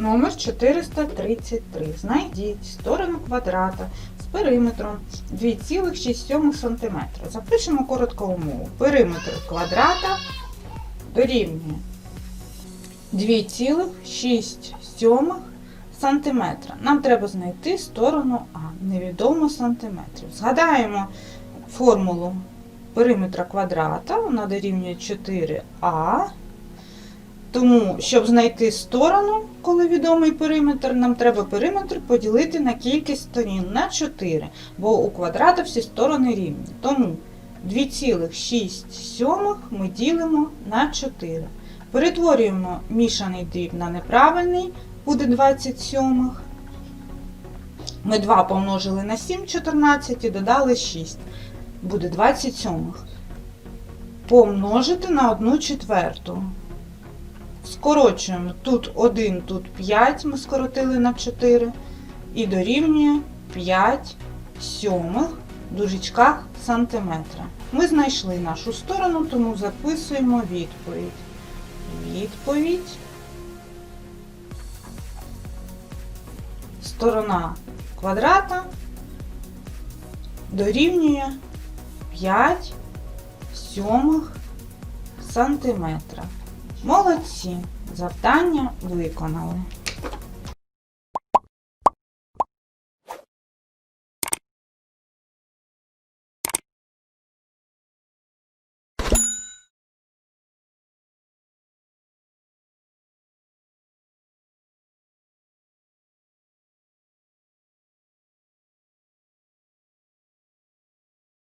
Номер 433. Знайдіть сторону квадрата з периметром 2,6 см. Запишемо коротко умову. Периметр квадрата дорівнює 2,6 см. Нам треба знайти сторону А, невідомо сантиметрів. Згадаємо формулу периметра квадрата, вона дорівнює 4а. Тому, щоб знайти сторону, коли відомий периметр, нам треба периметр поділити на кількість сторін на 4, бо у квадрата всі сторони рівні. Тому 2,6 ми ділимо на 4. Перетворюємо мішаний дріб на неправильний, буде 27. Ми 2 помножили на 7, 14 і додали 6. Буде 27. Помножити на 1 четверту. Скорочуємо тут 1, тут 5, ми скоротили на 4. І дорівнює 5 сьомих в дужечках сантиметра. Ми знайшли нашу сторону, тому записуємо відповідь. Відповідь. Сторона квадрата дорівнює 5 сьомих сантиметра. Молодці! Завдання виконали.